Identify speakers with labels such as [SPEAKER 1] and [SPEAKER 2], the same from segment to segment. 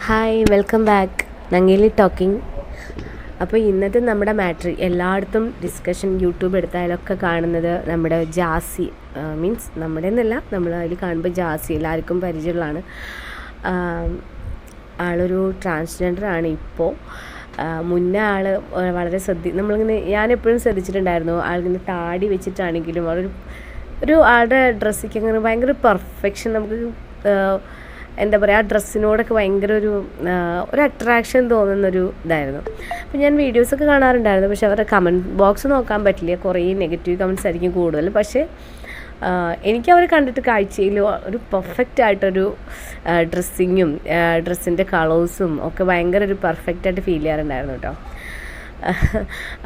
[SPEAKER 1] Hi welcome back Nangeli talking അപ്പോൾ ഇന്നത്തെ നമ്മുടെ മാട്രി എല്ലായിടത്തും ഡിസ്കഷൻ യൂട്യൂബ് എടുത്താലൊക്കെ കാണുന്നത് നമ്മുടെ ജാസി മീൻസ് നമ്മുടെ എന്നല്ല നമ്മൾ അതിൽ കാണുമ്പോൾ ജാസി എല്ലാവർക്കും പരിചയമുള്ളതാണ്. ആളൊരു ട്രാൻസ്ജെൻഡർ ആണ് ഇപ്പോൾ മുന്നേ ആൾ വളരെ ശ്രദ്ധി നമ്മളിങ്ങനെ ഞാൻ എപ്പോഴും ശ്രദ്ധിച്ചിട്ടുണ്ടായിരുന്നു ആളിങ്ങനെ താടി വെച്ചിട്ടാണെങ്കിലും ആളൊരു ഒരു ആളുടെ ഡ്രസ്സിക്കങ്ങനെ ഭയങ്കര പെർഫെക്ഷൻ നമുക്ക് എന്താ പറയുക ആ ഡ്രസ്സിനോടൊക്കെ ഭയങ്കര ഒരു ഒരു അട്രാക്ഷൻ തോന്നുന്നൊരു ഇതായിരുന്നു. അപ്പം ഞാൻ വീഡിയോസൊക്കെ കാണാറുണ്ടായിരുന്നു. പക്ഷെ അവരുടെ കമന്റ് ബോക്സ് നോക്കാൻ പറ്റില്ല. കുറേ നെഗറ്റീവ് കമന്റ്സ് ആയിരിക്കും കൂടുതൽ പക്ഷേ എനിക്ക് അവരെ കണ്ടിട്ട് കാഴ്ചയിൽ ഒരു പെർഫെക്റ്റ് ആയിട്ടൊരു ഡ്രസ്സിങ്ങും ഡ്രസ്സിന്റെ കളേഴ്സും ഒക്കെ ഭയങ്കര ഒരു പെർഫെക്റ്റ് ആയിട്ട് ഫീൽ ചെയ്യാറുണ്ടായിരുന്നു കേട്ടോ.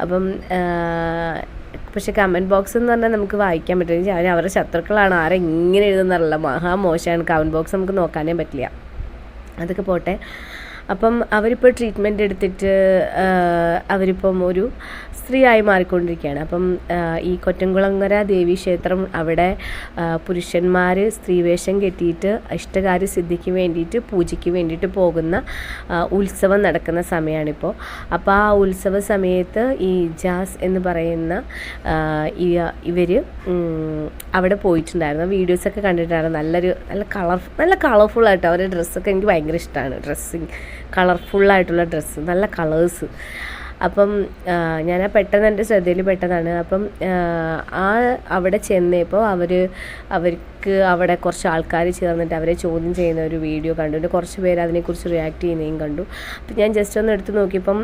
[SPEAKER 1] അപ്പം പക്ഷെ കമന്റ് ബോക്സ് എന്ന് പറഞ്ഞാൽ നമുക്ക് വായിക്കാൻ പറ്റില്ല. അവർ അവരുടെ ശത്രുക്കളാണ്. ആരെങ്ങനെ എഴുതുന്നറിയില്ല മഹാ മോശമാണ് കമന്റ് ബോക്സ് നമുക്ക് നോക്കാനേ പറ്റില്ല. അതൊക്കെ പോട്ടെ. അപ്പം അവരിപ്പോൾ ട്രീറ്റ്മെന്റ് എടുത്തിട്ട് അവരിപ്പം ഒരു സ്ത്രീയായി മാറിക്കൊണ്ടിരിക്കുകയാണ്. അപ്പം ഈ കൊറ്റംകുളങ്ങര ദേവി ക്ഷേത്രം അവിടെ പുരുഷന്മാർ സ്ത്രീവേഷം കെട്ടിയിട്ട് ഇഷ്ടകാര്യ സിദ്ധിക്ക് വേണ്ടിയിട്ട് പൂജയ്ക്ക് വേണ്ടിയിട്ട് പോകുന്ന ഉത്സവം നടക്കുന്ന സമയമാണിപ്പോൾ അപ്പോൾ ആ ഉത്സവ സമയത്ത് ഈ ജാസ് എന്ന് പറയുന്ന ഇവർ അവിടെ പോയിട്ടുണ്ടായിരുന്നു. വീഡിയോസൊക്കെ കണ്ടിട്ടായിരുന്നു നല്ലൊരു നല്ല കളർ നല്ല കളർഫുൾ ആയിട്ട് അവരുടെ ഡ്രസ്സൊക്കെ എനിക്ക് ഭയങ്കര ഇഷ്ടമാണ് ഡ്രസ്സിങ്. കളർഫുള്ളായിട്ടുള്ള ഡ്രസ്സ് നല്ല കളേഴ്സ്. അപ്പം ഞാൻ പെട്ടെന്ന് എന്റെ ശ്രദ്ധയിൽ പെട്ടതാണ്. അപ്പം ആ, അവിടെ ചെന്നപ്പോൾ അവർ അവർക്ക് അവിടെ കുറച്ച് ആൾക്കാർ ചേർന്നിട്ട് അവരെ ചോദ്യം ചെയ്യുന്ന ഒരു വീഡിയോ കണ്ടു. പിന്നെ കുറച്ച് പേര് അതിനെക്കുറിച്ച് റിയാക്ട് ചെയ്യുന്നതും കണ്ടു. അപ്പം ഞാൻ ജസ്റ്റ് ഒന്ന് എടുത്ത് നോക്കിയപ്പം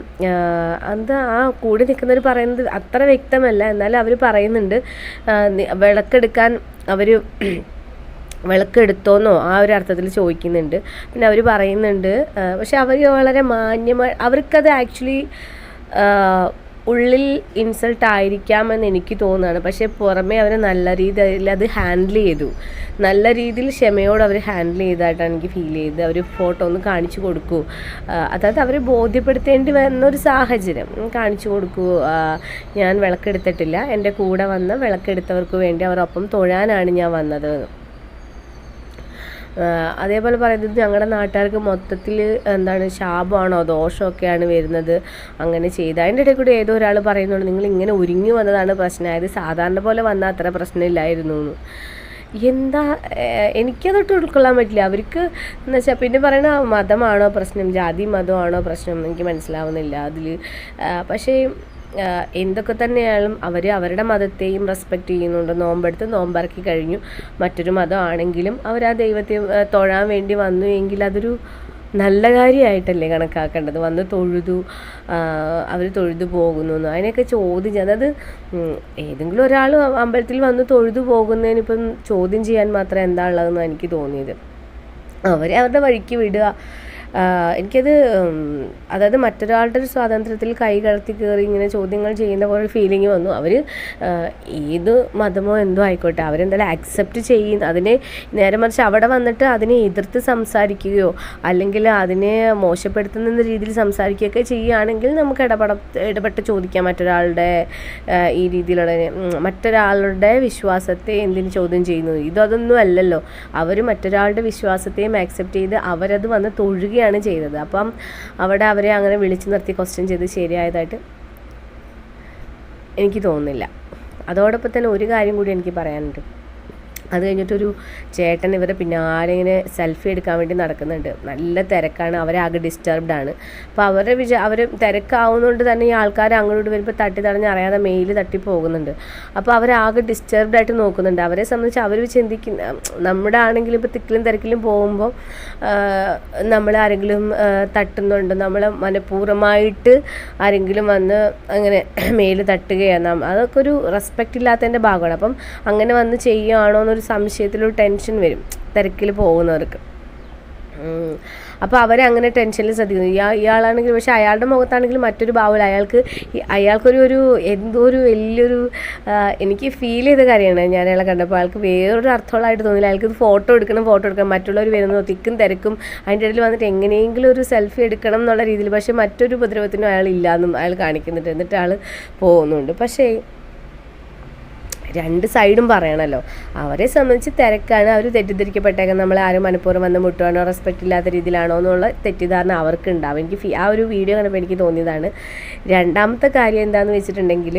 [SPEAKER 1] എന്താ ആ കൂടെ നിൽക്കുന്നവർ പറയുന്നത് അത്ര വ്യക്തമല്ല. എന്നാലും അവർ പറയുന്നുണ്ട്. വിളക്കെടുക്കാൻ അവർ വിളക്കെടുത്തോന്നോ ആ ഒരു അർത്ഥത്തിൽ ചോദിക്കുന്നുണ്ട്. പിന്നെ അവർ പറയുന്നുണ്ട് പക്ഷെ അവർ വളരെ മാന്യമായി അവർക്കത് ആക്ച്വലി ഉള്ളിൽ ഇൻസൾട്ട് ആയിരിക്കാമെന്ന് എനിക്ക് തോന്നുകയാണ്. പക്ഷേ പുറമേ അവർ നല്ല രീതിയിൽ അത് ഹാൻഡിൽ ചെയ്തു. നല്ല രീതിയിൽ ക്ഷമയോട് അവർ ഹാൻഡിൽ ചെയ്തതായിട്ടാണ് എനിക്ക് ഫീൽ ചെയ്തത്. അവർ ഫോട്ടോ ഒന്ന് കാണിച്ചു കൊടുക്കൂ. അതായത് അവർ ബോധ്യപ്പെടുത്തേണ്ടി വന്നൊരു സാഹചര്യം. കാണിച്ചു കൊടുക്കൂ ഞാൻ വിളക്കെടുത്തിട്ടില്ല. എന്റെ കൂടെ വന്ന വിളക്കെടുത്തവർക്ക് വേണ്ടി അവരൊപ്പം തൊഴാനാണ് ഞാൻ വന്നത്. അതേപോലെ പറയുന്നത് ഞങ്ങളുടെ നാട്ടുകാർക്ക് മൊത്തത്തിൽ എന്താണ് ശാപമാണോ ദോഷമൊക്കെയാണ് വരുന്നത്. അങ്ങനെ ചെയ്ത്. അതിന്റെ ഇടയിൽ കൂടി ഏതോ ഒരാൾ പറയുന്നുണ്ട് നിങ്ങൾ ഇങ്ങനെ ഒരുങ്ങി വന്നതാണ് പ്രശ്നമായത് സാധാരണ പോലെ വന്നാൽ അത്ര പ്രശ്നമില്ലായിരുന്നു എന്ന് എന്താ എനിക്കതൊട്ട് ഉൾക്കൊള്ളാൻ പറ്റില്ല. അവർക്ക് എന്ന് വെച്ചാൽ പിന്നെ പറയണ മതമാണോ പ്രശ്നം? ജാതി മതമാണോ പ്രശ്നം? എനിക്ക് മനസ്സിലാവുന്നില്ല അതിൽ പക്ഷേ എന്തൊക്കെ തന്നെയായാലും അവർ അവരുടെ മതത്തെയും റെസ്പെക്റ്റ് ചെയ്യുന്നുണ്ട്. നോമ്പെടുത്ത് നോമ്പിറക്കി കഴിഞ്ഞു. മറ്റൊരു മതമാണെങ്കിലും അവർ ആ ദൈവത്തെ തൊഴാൻ വേണ്ടി വന്നു എങ്കിൽ അതൊരു നല്ല കാര്യമായിട്ടല്ലേ കണക്കാക്കേണ്ടത്. വന്ന് തൊഴുതു അവർ തൊഴുതു പോകുന്നു എന്ന്. അതിനൊക്കെ ചോദ്യം അതായത് ഉം, ഏതെങ്കിലും ഒരാൾ അമ്പലത്തിൽ വന്ന് തൊഴുതു പോകുന്നതിനിപ്പം ചോദ്യം ചെയ്യാൻ മാത്രം എന്താ ഉള്ളതെന്ന് എനിക്ക് തോന്നിയത്. അവരെ അവരുടെ വഴിക്ക് വിടുക. എനിക്കത് അതായത് മറ്റൊരാളുടെ ഒരു സ്വാതന്ത്ര്യത്തിൽ കൈ കടത്തി കയറി ഇങ്ങനെ ചോദ്യങ്ങൾ ചെയ്യുന്ന പോലെ ഫീലിംഗ് വന്നു. അവർ ഏത് മതമോ എന്തോ ആയിക്കോട്ടെ അവരെന്തായാലും അക്സെപ്റ്റ് ചെയ്യുന്ന അതിനെ നേരെ മറിച്ച് അവിടെ വന്നിട്ട് അതിനെ എതിർത്ത് സംസാരിക്കുകയോ അല്ലെങ്കിൽ അതിനെ മോശപ്പെടുത്തുന്ന രീതിയിൽ സംസാരിക്കുകയൊക്കെ ചെയ്യുകയാണെങ്കിൽ നമുക്ക് ഇടപെട ഇടപെട്ട് ചോദിക്കാം മറ്റൊരാളുടെ ഈ രീതിയിലുള്ള മറ്റൊരാളുടെ വിശ്വാസത്തെ എന്തിന് ചോദ്യം ചെയ്യുന്നു. ഇതൊന്നും അല്ലല്ലോ. അവർ മറ്റൊരാളുടെ വിശ്വാസത്തെയും ആക്സെപ്റ്റ് ചെയ്ത് അവരത് വന്ന് തൊഴുകയാണ് ചെയ്തത്. അപ്പം അവിടെ അവരെ അങ്ങനെ വിളിച്ചു നിർത്തി ക്വസ്റ്റ്യൻ ചെയ്ത് ശരിയായതായിട്ട് എനിക്ക് തോന്നുന്നില്ല. അതോടൊപ്പം തന്നെ ഒരു കാര്യം കൂടി എനിക്ക് പറയാനുണ്ട്. അത് കഴിഞ്ഞിട്ടൊരു ചേട്ടൻ ഇവരെ പിന്നാലെ ഇങ്ങനെ സെൽഫി എടുക്കാൻ വേണ്ടി നടക്കുന്നുണ്ട്. നല്ല തിരക്കാണ്. അവരാകെ ഡിസ്റ്റർബ്ഡ് ആണ്. അപ്പോൾ അവരുടെ വിചാ അവർ തിരക്കാവുന്നതുകൊണ്ട് തന്നെ ഈ ആൾക്കാർ അങ്ങോട്ട് വരുമ്പോൾ തട്ടി തടഞ്ഞ് അറിയാതെ മെയിൽ തട്ടി പോകുന്നുണ്ട്. അപ്പോൾ അവരാകെ ഡിസ്റ്റർബ്ഡ് ആയിട്ട് നോക്കുന്നുണ്ട്. അവരെ സംബന്ധിച്ച് അവർ ചിന്തിക്കുന്ന നമ്മുടെ ആണെങ്കിലും ഇപ്പോൾ തിക്കിലും തിരക്കിലും പോകുമ്പോൾ നമ്മൾ ആരെങ്കിലും തട്ടുന്നുണ്ട്? നമ്മൾ മനഃപൂർവമായിട്ട് ആരെങ്കിലും വന്ന് അങ്ങനെ മെയിൽ തട്ടുകയാണ് അതൊക്കെ ഒരു റെസ്പെക്റ്റ് ഇല്ലാത്തതിന്റെ ഭാഗമാണ്. അപ്പം അങ്ങനെ വന്ന് ചെയ്യുകയാണോ എന്നൊരു സംശയത്തിലൊരു ടെൻഷൻ വരും. തിരക്കിൽ പോകുന്നവർക്ക്. അപ്പോൾ അവരെ അങ്ങനെ ടെൻഷനിൽ ശ്രദ്ധിക്കുന്നു. ഇയാൾ ഇയാളാണെങ്കിൽ പക്ഷേ അയാളുടെ മുഖത്താണെങ്കിൽ മറ്റൊരു ഭാവമില്ല അയാൾക്ക് അയാൾക്കൊരു ഒരു എന്തോ ഒരു വലിയൊരു എനിക്ക് ഫീൽ ചെയ്ത കാര്യമാണ് ഞാൻ അയാളെ കണ്ടപ്പോൾ. അയാൾക്ക് വേറൊരു അർത്ഥമുള്ളതായിട്ട് തോന്നില്ല. അയാൾക്ക് ഫോട്ടോ എടുക്കണം ഫോട്ടോ എടുക്കണം. മറ്റുള്ളവർ വരുന്നത് തിക്കും തിരക്കും. അതിന്റെ ഇടയിൽ വന്നിട്ട് എങ്ങനെയെങ്കിലും ഒരു സെൽഫി എടുക്കണം എന്നുള്ള രീതിയിൽ. പക്ഷേ മറ്റൊരു ഉപദ്രവത്തിനും അയാൾ അയാൾ കാണിക്കുന്നുണ്ട്. എന്നിട്ട് അയാൾ പോകുന്നുണ്ട്. പക്ഷേ രണ്ട് സൈഡും പറയണമല്ലോ അവരെ സംബന്ധിച്ച് തിരക്കാണ്. അവർ തെറ്റിദ്ധരിക്കപ്പെട്ടേക്കാൻ നമ്മൾ ആരും മനഃപൂർവം വന്ന് മുട്ടുവാണോ റെസ്പെക്റ്റ് ഇല്ലാത്ത രീതിയിലാണോ എന്നുള്ള തെറ്റിദ്ധാരണ അവർക്ക് ഉണ്ടാവും എനിക്ക് ആ ഒരു വീഡിയോ കണ്ടപ്പോൾ എനിക്ക് തോന്നിയതാണ്. രണ്ടാമത്തെ കാര്യം എന്താണെന്ന് വെച്ചിട്ടുണ്ടെങ്കിൽ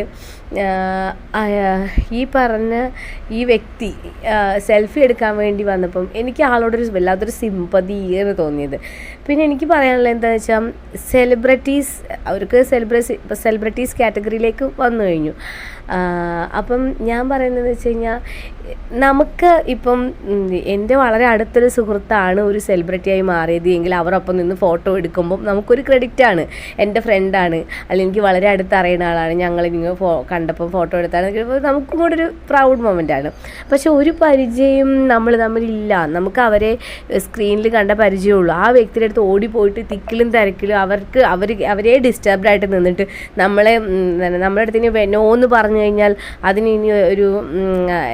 [SPEAKER 1] ഈ പറഞ്ഞ ഈ വ്യക്തി സെൽഫി എടുക്കാൻ വേണ്ടി വന്നപ്പം എനിക്ക് ആളോടൊരു വല്ലാത്തൊരു സിമ്പതിയാണ് തോന്നിയത്. പിന്നെ എനിക്ക് പറയാനുള്ളത് എന്താണെന്ന് വെച്ചാൽ സെലിബ്രിറ്റീസ് അവർക്ക് സെലിബ്രസി സെലിബ്രിറ്റീസ് കാറ്റഗറിയിലേക്ക് വന്നു കഴിഞ്ഞു. അപ്പം ഞാൻ പറയുന്നത് വെച്ച് കഴിഞ്ഞാൽ നമുക്ക് ഇപ്പം എന്റെ വളരെ അടുത്തൊരു സുഹൃത്താണ് ഒരു സെലിബ്രിറ്റിയായി മാറിയത്. എങ്കിൽ അവരൊപ്പം നിന്ന് ഫോട്ടോ എടുക്കുമ്പം നമുക്കൊരു ക്രെഡിറ്റാണ് എന്റെ ഫ്രണ്ടാണ് അല്ലെങ്കിൽ എനിക്ക് വളരെ അടുത്ത് അറിയുന്ന ആളാണ്. ഞങ്ങൾ നിങ്ങൾ ഫോ കണ്ടപ്പം ഫോട്ടോ എടുത്താണ്. നമുക്കും കൂടെ ഒരു പ്രൗഡ് മൊമെന്റ് ആണ്. പക്ഷെ ഒരു പരിചയം നമ്മൾ തമ്മിലില്ല. നമുക്ക് അവരെ സ്ക്രീനിൽ കണ്ട പരിചയമുള്ളൂ. ആ വ്യക്തിയുടെ അടുത്ത് ഓടിപ്പോയിട്ട് തിക്കിലും തിരക്കിലും അവർക്ക് അവർ അവരെ ഡിസ്റ്റർബ്ഡ് ആയിട്ട് നിന്നിട്ട് നമ്മളെ നമ്മുടെ അടുത്ത് ഇനി എന്ന് പറഞ്ഞു കഴിഞ്ഞാൽ അതിന് ഇനി ഒരു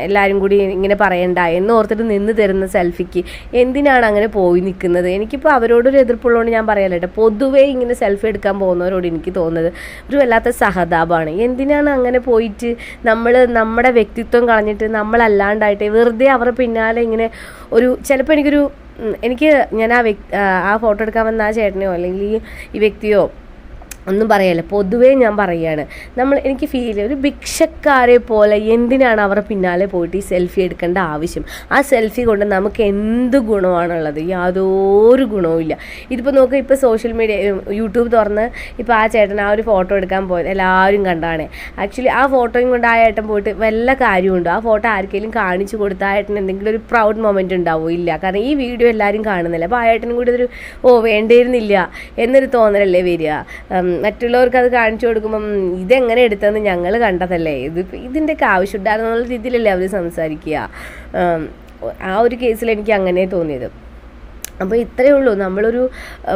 [SPEAKER 1] എല്ലാവരും കൂടി ഇങ്ങനെ പറയണ്ട എന്ന് ഓർത്തിട്ട് നിന്ന് തരുന്ന സെൽഫിക്ക് എന്തിനാണ് അങ്ങനെ പോയി നിൽക്കുന്നത്? എനിക്കിപ്പോൾ അവരോടൊരു എതിർപ്പുള്ളതുകൊണ്ട് ഞാൻ പറയാലോ പൊതുവേ ഇങ്ങനെ സെൽഫി എടുക്കാൻ പോകുന്നവരോട് എനിക്ക് തോന്നുന്നത് ഒരു വല്ലാത്ത സഹതാപമാണ്. എന്തിനാണ് അങ്ങനെ പോയിട്ട് നമ്മൾ നമ്മുടെ വ്യക്തിത്വം കളഞ്ഞിട്ട് നമ്മളല്ലാണ്ടായിട്ട് വെറുതെ അവരുടെ പിന്നാലെ ഇങ്ങനെ ഒരു ചിലപ്പോൾ എനിക്കൊരു എനിക്ക് ഞാൻ ആ വ്യക്തി ആ ഫോട്ടോ എടുക്കാൻ വന്ന ആ ചേട്ടനെയോ അല്ലെങ്കിൽ ഈ വ്യക്തിയോ ഒന്നും പറയല്ല. പൊതുവേ ഞാൻ പറയുകയാണ് നമ്മൾ എനിക്ക് ഫീൽ ചെയ്യുക ഒരു ഭിക്ഷക്കാരെ പോലെ എന്തിനാണ് അവർ പിന്നാലെ പോയിട്ട് ഈ സെൽഫി എടുക്കേണ്ട ആവശ്യം? ആ സെൽഫി കൊണ്ട് നമുക്ക് എന്ത് ഗുണമാണുള്ളത്? യാതൊരു ഗുണവും ഇല്ല. ഇതിപ്പോൾ നോക്കുക ഇപ്പോൾ സോഷ്യൽ മീഡിയ യൂട്യൂബ് തുറന്ന് ഇപ്പോൾ ആ ചേട്ടൻ ആ ഒരു ഫോട്ടോ എടുക്കാൻ പോയത് എല്ലാവരും കണ്ടാണ് ആക്ച്വലി ആ ഫോട്ടോയും കൊണ്ട് ആ ഏട്ടൻ പോയിട്ട് വല്ല കാര്യമുണ്ടോ ആ ഫോട്ടോ ആർക്കെങ്കിലും കാണിച്ചു കൊടുത്ത ആ ഏട്ടൻ എന്തെങ്കിലും ഒരു പ്രൗഡ് മൊമെന്റ് ഉണ്ടാവും? ഇല്ല. കാരണം ഈ വീഡിയോ എല്ലാവരും കാണുന്നില്ല. അപ്പോൾ ആ ഏട്ടനും കൂടി ഒരു ഓ വേണ്ടിയിരുന്നില്ല എന്നൊരു തോന്നലല്ലേ വരിക. മറ്റുള്ളവർക്ക് അത് കാണിച്ചു കൊടുക്കുമ്പം ഇതെങ്ങനെ എടുത്തതെന്ന് ഞങ്ങൾ കണ്ടതല്ലേ? ഇത് ഇതിന്റെയൊക്കെ ആവശ്യമുണ്ടായിരുന്നുള്ള രീതിയിലല്ലേ അവർ സംസാരിക്കുക. ആ ഒരു കേസിൽ എനിക്ക് അങ്ങനെ തോന്നിയത്. അപ്പോൾ ഇത്രയേ ഉള്ളൂ. നമ്മളൊരു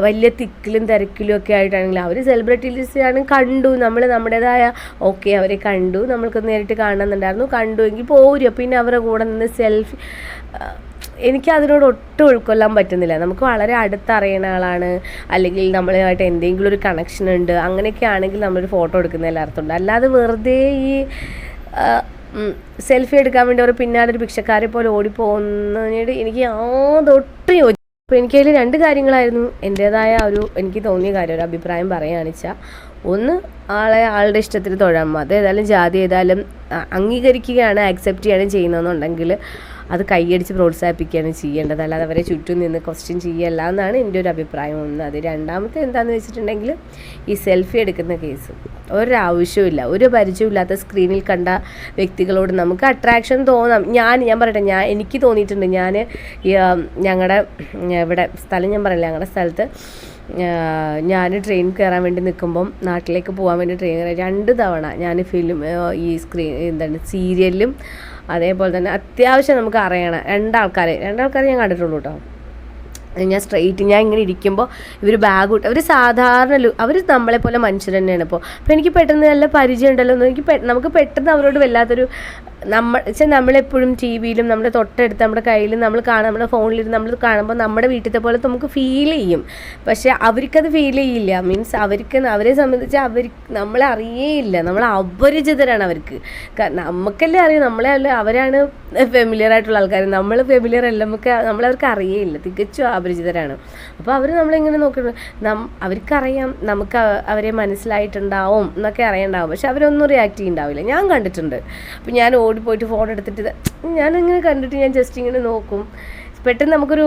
[SPEAKER 1] വലിയ തിക്കിലും തിരക്കിലും ഒക്കെ ആയിട്ടാണെങ്കിൽ അവർ സെലിബ്രിറ്റീസാണ് കണ്ടു. നമ്മൾ നമ്മുടേതായ ഓക്കെ അവരെ കണ്ടു. നമ്മൾക്ക് നേരിട്ട് കാണണമെന്നുണ്ടായിരുന്നു. കണ്ടു എങ്കിൽ പോരും. പിന്നെ അവരുടെ കൂടെ നിന്ന് സെൽഫി എനിക്ക് അതിനോട് ഒട്ടും ഉൾക്കൊള്ളാൻ പറ്റുന്നില്ല. നമുക്ക് വളരെ അടുത്തറിയുന്ന ആളാണ്. അല്ലെങ്കിൽ നമ്മളുമായിട്ട് എന്തെങ്കിലും ഒരു കണക്ഷൻ ഉണ്ട്. അങ്ങനെയൊക്കെ ആണെങ്കിൽ നമ്മളൊരു ഫോട്ടോ എടുക്കുന്നതിൽ അർത്ഥമുണ്ട് അല്ലാതെ വെറുതെ ഈ സെൽഫി എടുക്കാൻ വേണ്ടി അവർ പിന്നാലെ ഒരു ഭിക്ഷക്കാരെ പോലെ ഓടിപ്പോകുന്നതിനോട് എനിക്ക് യാതൊട്ടും യോജി അപ്പോൾ എനിക്കതിൽ രണ്ട് കാര്യങ്ങളായിരുന്നു. എന്റേതായ ഒരു എനിക്ക് തോന്നിയ കാര്യം ഒരു അഭിപ്രായം പറയുകയാണെന്ന് ഒന്ന് ആളെ ആളുടെ ഇഷ്ടത്തിന് തൊഴാൻ അത് ഏതായാലും ജാതി ഏതായാലും അംഗീകരിക്കുകയാണ് ആക്സെപ്റ്റ് ചെയ്യുകയാണ് ചെയ്യുന്നതെന്നുണ്ടെങ്കിൽ അത് കൈയടിച്ച് പ്രോത്സാഹിപ്പിക്കുകയാണ് ചെയ്യേണ്ടത്. അല്ലാതെ അവരെ ചുറ്റും നിന്ന് ക്വസ്റ്റ്യൻ ചെയ്യല്ല എന്നാണ് എന്റെ ഒരു അഭിപ്രായം. ഒന്ന് അത് രണ്ടാമത്തെ എന്താണെന്ന് വെച്ചിട്ടുണ്ടെങ്കിൽ ഈ സെൽഫി എടുക്കുന്ന കേസ് ഒരാവശ്യമില്ല ഒരു പരിചയമില്ലാത്ത സ്ക്രീനിൽ കണ്ട വ്യക്തികളോട് നമുക്ക് അട്രാക്ഷൻ തോന്നാം. ഞാൻ ഞാൻ പറയട്ടെ ഞാൻ എനിക്ക് തോന്നിയിട്ടുണ്ട് ഞാൻ ഞങ്ങളുടെ ഇവിടെ സ്ഥലം ഞാൻ പറയില്ല. ഞങ്ങളുടെ സ്ഥലത്ത് ഞാൻ ട്രെയിൻ കയറാൻ വേണ്ടി നിൽക്കുമ്പം നാട്ടിലേക്ക് പോകാൻ വേണ്ടി ട്രെയിൻ കയറാൻ രണ്ട് തവണ ഞാൻ ഫിലിം ഈ സ്ക്രീൻ എന്താണ് സീരിയലിലും അതേപോലെ തന്നെ അത്യാവശ്യം നമുക്ക് അറിയണം രണ്ടാൾക്കാരെ രണ്ടാൾക്കാരെ ഞാൻ കണ്ടിട്ടുള്ളൂ കേട്ടോ ഞാൻ സ്ട്രെയിറ്റ് ഞാൻ ഇങ്ങനെ ഇരിക്കുമ്പോൾ ഇവർ ബാഗ് ഇട്ട് അവർ സാധാരണ അവർ നമ്മളെ പോലെ മനുഷ്യർ തന്നെയാണ് ഇപ്പോൾ അപ്പോൾ എനിക്ക് പെട്ടെന്ന് നല്ല പരിചയം ഉണ്ടല്ലോ എനിക്ക് നമുക്ക് പെട്ടെന്ന് അവരോട് വല്ലാത്തൊരു നമ്മൾ വെച്ചാൽ നമ്മളെപ്പോഴും ടി വിയിലും നമ്മുടെ തൊട്ടടുത്ത് നമ്മുടെ കയ്യിലും നമ്മൾ കാണാം നമ്മുടെ ഫോണിലിരുന്ന് നമ്മൾ കാണുമ്പോൾ നമ്മുടെ വീട്ടിലത്തെ പോലെ നമുക്ക് ഫീൽ ചെയ്യും. പക്ഷേ അവർക്കത് ഫീൽ ചെയ്യില്ല. മീൻസ് അവർക്ക് അവരെ സംബന്ധിച്ച് അവർ നമ്മളെ അറിയേയില്ല. നമ്മൾ അപരിചിതരാണ് അവർക്ക്. നമുക്കല്ലേ അറിയാം. നമ്മളെ അല്ല അവരാണ് ഫെമിലിയർ ആയിട്ടുള്ള ആൾക്കാർ നമ്മൾ ഫെമിലിയർ അല്ല. നമുക്ക് നമ്മളവർക്ക് അറിയേയില്ല. തികച്ചും അപരിചിതരാണ്. അപ്പോൾ അവർ നമ്മളിങ്ങനെ നോക്കിയിട്ട് നം അവർക്കറിയാം. നമുക്ക് അവരെ മനസ്സിലായിട്ടുണ്ടാവും എന്നൊക്കെ അറിയണ്ടാവും. പക്ഷെ അവരൊന്നും റിയാക്ട് ചെയ്യുന്നുണ്ടാവില്ല ഞാൻ കണ്ടിട്ടുണ്ട്. അപ്പോൾ ഞാൻ ഓടിപ്പോയിട്ട് ഫോൺ എടുത്തിട്ട് ഞാനിങ്ങനെ കണ്ടിട്ട് ഞാൻ ജസ്റ്റ് ഇങ്ങനെ നോക്കും. പെട്ടെന്ന് നമുക്കൊരു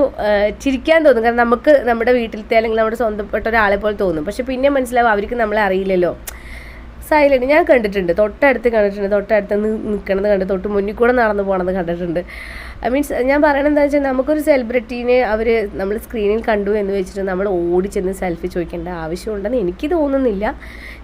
[SPEAKER 1] ചിരിക്കാൻ തോന്നും. കാരണം നമുക്ക് നമ്മുടെ വീട്ടിലത്തെ അല്ലെങ്കിൽ നമ്മുടെ സ്വന്തപ്പെട്ട ഒരാളെ പോലെ തോന്നും. പക്ഷെ പിന്നെ മനസ്സിലാവും അവർക്ക് നമ്മളെ അറിയില്ലല്ലോ. സൈലന്റ് ഞാൻ കണ്ടിട്ടുണ്ട്. തൊട്ടടുത്ത് കണ്ടിട്ടുണ്ട്. തൊട്ടടുത്ത് നിൽക്കണത് കണ്ട് തൊട്ട് മുന്നിൽ കൂടെ നടന്നു പോകണത് കണ്ടിട്ടുണ്ട്. മീൻസ് ഞാൻ പറയണത് എന്താ വെച്ചാൽ നമുക്കൊരു സെലിബ്രിറ്റീനെ അവർ നമ്മൾ സ്ക്രീനിൽ കണ്ടു എന്ന് വെച്ചിട്ട് നമ്മൾ ഓടി ചെന്ന് സെൽഫി ചോദിക്കേണ്ട ആവശ്യമുണ്ടെന്ന് എനിക്ക് തോന്നുന്നില്ല.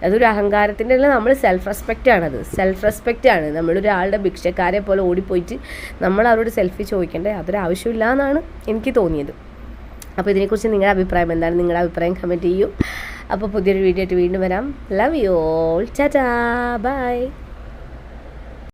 [SPEAKER 1] അതൊരു അഹങ്കാരത്തിന്റെ അല്ല നമ്മൾ സെൽഫ് റെസ്പെക്റ്റ് ആണത്. സെൽഫ് റെസ്പെക്റ്റ് ആണ്. നമ്മളൊരാളുടെ ഭിക്ഷക്കാരെ പോലെ ഓടിപ്പോയിട്ട് നമ്മൾ അവരോട് സെൽഫി ചോദിക്കേണ്ട അതൊരു ആവശ്യമില്ല എന്നാണ് എനിക്ക് തോന്നിയത്. അപ്പോൾ ഇതിനെക്കുറിച്ച് നിങ്ങളുടെ അഭിപ്രായം എന്താണ്? നിങ്ങളുടെ അഭിപ്രായം കമന്റ് ചെയ്യൂ. അപ്പോൾ പുതിയൊരു വീഡിയോ ആയിട്ട് വീണ്ടും വരാം. ലവ് യു ഓൾ ചാറ്റാ ബൈ